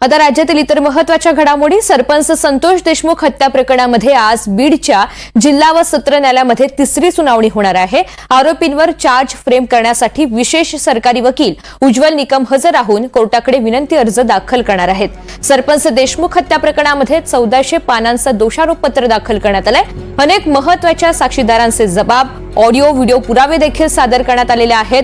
आता राज्यातील इतर महत्त्वाच्या घडामोडी सरपंच संतोष देशमुख हत्या प्रकरणामध्ये आज बीडच्या जिल्हा व सत्र न्यायालयामध्ये तिसरी सुनावणी होणार आहे. आरोपींवर चार्ज फ्रेम करण्यासाठी विशेष सरकारी वकील उज्ज्वल निकम हजर राहून कोर्टाकडे विनंती अर्ज दाखल करणार आहेत. सरपंच देशमुख हत्या प्रकरणामध्ये चौदाशे पानांचं दोषारोपपत्र दाखल करण्यात आलंय. अनेक महत्त्वाच्या साक्षीदारांचे जबाब ऑडिओ व्हिडिओ पुरावे देखील सादर करण्यात आलेले आहेत.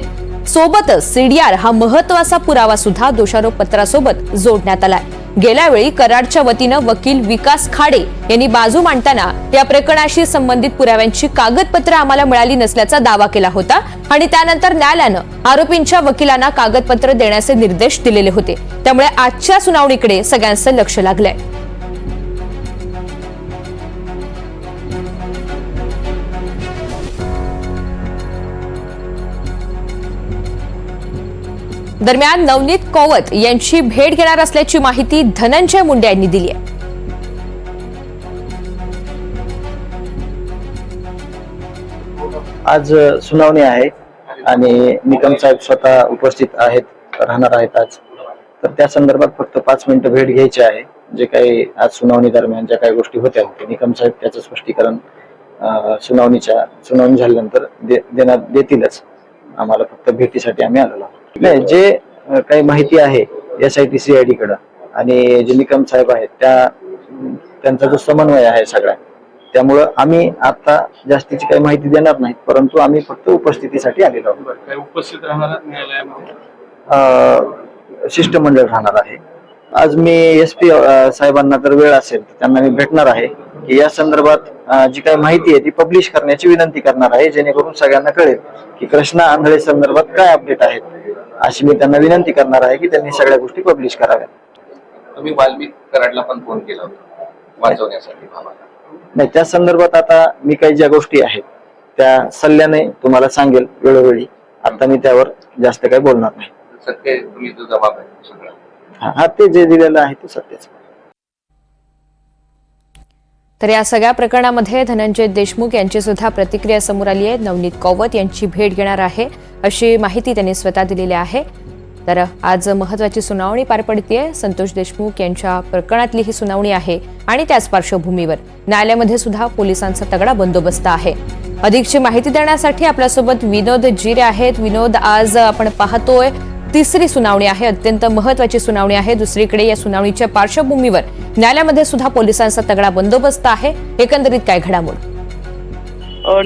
सोबतच सीडीआर हा महत्त्वाचा पुरावा सुद्धा दोषारोप पत्रासोबत जोडण्यात आलाय. गेल्या वेळी कराडच्या वतीनं वकील विकास खाडे यांनी बाजू मांडताना या प्रकरणाशी संबंधित पुराव्यांची कागदपत्र आम्हाला मिळाली नसल्याचा दावा केला होता आणि त्यानंतर न्यायालयानं आरोपींच्या वकिलांना कागदपत्र देण्याचे निर्देश दिलेले होते. त्यामुळे आजच्या सुनावणीकडे सगळ्यांचं लक्ष लागलंय. दरम्यान नवनीत कौवत यांची भेट घेणार असल्याची माहिती धनंजय मुंडे यांनी दिली आहे. आज सुनावणी आहे आणि निकम साहेब स्वतः उपस्थित आहेत राहणार आहेत आज. तर त्या संदर्भात फक्त पाच मिनिटं भेट घ्यायची आहे. जे काही आज सुनावणी दरम्यान ज्या काही गोष्टी होत्या निकम साहेब त्याचं स्पष्टीकरण सुनावणीच्या सुनावणी झाल्यानंतर दे- देण्यात देतीलच. आम्हाला फक्त भेटीसाठी आम्ही आलेलो आहोत. नाही जे काही माहिती आहे S I T C I D कडं आणि जे निकम साहेब आहेत त्या त्यांचा जो समन्वय आहे सगळा त्यामुळं आम्ही आता जास्तीची काही माहिती देणार नाहीत परंतु आम्ही फक्त उपस्थितीसाठी आलेलो आहोत. उपस्थित राहणार शिष्टमंडळ राहणार आहे. आज मी एस पी साहेबांना जर वेळ असेल तर त्यांना मी भेटणार आहे की या संदर्भात जी काही माहिती आहे ती पब्लिश करण्याची विनंती करणार आहे जेणेकरून सगळ्यांना कळेल की कृष्णा आंधळे संदर्भात काय अपडेट आहेत. अशी मी त्यांना विनंती करणार आहे की त्यांनी सगळ्या गोष्टी पब्लिश कराव्यात. तुम्ही वाल्मिक कराडला पण फोन केला होता. वाचवण्यासाठी नाही त्या संदर्भात आता मी काही ज्या गोष्टी आहेत त्या सल्ल्याने तुम्हाला सांगेल वेळोवेळी. आता मी त्यावर जास्त काही बोलणार नाही. सत्य तुम्ही जो जबाब आहे सगळा. हा, ते जे दिलेलं आहे ते सत्याच. तर या सगळ्या प्रकरणामध्ये धनंजय देशमुख यांची सुद्धा प्रतिक्रिया समोर आली आहे. नवनीत कौवत यांची भेट घेणार आहे अशी माहिती त्यांनी स्वतः दिलेली आहे. तर आज महत्वाची सुनावणी पार पडतीये. संतोष देशमुख यांच्या प्रकरणातली ही सुनावणी आहे आणि त्याच पार्श्वभूमीवर न्यायालयामध्ये सुद्धा पोलिसांचा तगडा बंदोबस्त आहे. अधिकची माहिती देण्यासाठी आपल्यासोबत विनोद जिरे आहेत. विनोद आज आपण पाहतोय तिसरी सुनावणी आहे अत्यंत महत्वाची सुनावणी आहे. दुसरीकडे या सुनावणीच्या पार्श्वभूमीवर न्यायालयामध्ये सुद्धा पोलिसांचा तगडा बंदोबस्त आहे. एकंदरीत काय घडामोड?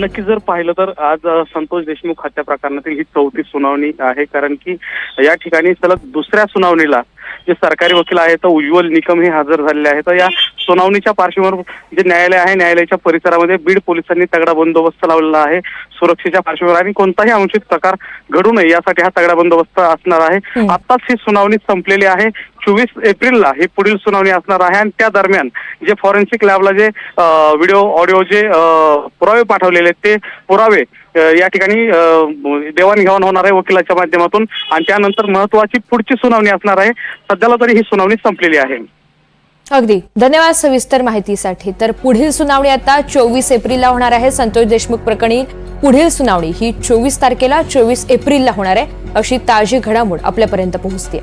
नक्की जर पाहिलं तर आज संतोष देशमुख हत्या प्रकरणातील ही चौथी सुनावणी आहे. कारण की या ठिकाणी सलग दुसऱ्या सुनावणीला जे सरकारी वकील आहेत उज्ज्वल निकम हे हजर झालेले आहेत. तर या सुनावणीच्या पार्श्वभूमीवर जे न्यायालय आहे न्यायालयाच्या परिसरामध्ये बीड पोलिसांनी तगडा बंदोबस्त लावलेला आहे. सुरक्षेच्या पार्श्वभूमीवर आणि कोणताही अनुचित प्रकार घडू नये यासाठी हा तगडा बंदोबस्त असणार आहे. आताच ही सुनावणी संपलेली आहे. चोवीस एप्रिलला ही पुढील सुनावणी असणार आहे आणि त्या दरम्यान जे फॉरेन्सिक लॅबला जे व्हिडिओ ऑडिओ जे पुरावे पाठवलेले आहेत ते पुरावे या ठिकाणी देवाणघेवाण होणार आहे वकिलाच्या माध्यमातून आणि त्यानंतर महत्वाची पुढची सुनावणी असणार आहे. सध्याला तरी ही सुनावणी संपलेली आहे. अगदी. धन्यवाद सविस्तर माहितीसाठी. तर पुढील सुनावणी आता चोवीस एप्रिलला होणार आहे. संतोष देशमुख प्रकरणी पुढील सुनावणी ही चोवीस तारखेला चोवीस एप्रिलला होणार आहे. अशी ताजी घडामोड आपल्यापर्यंत पोहोचते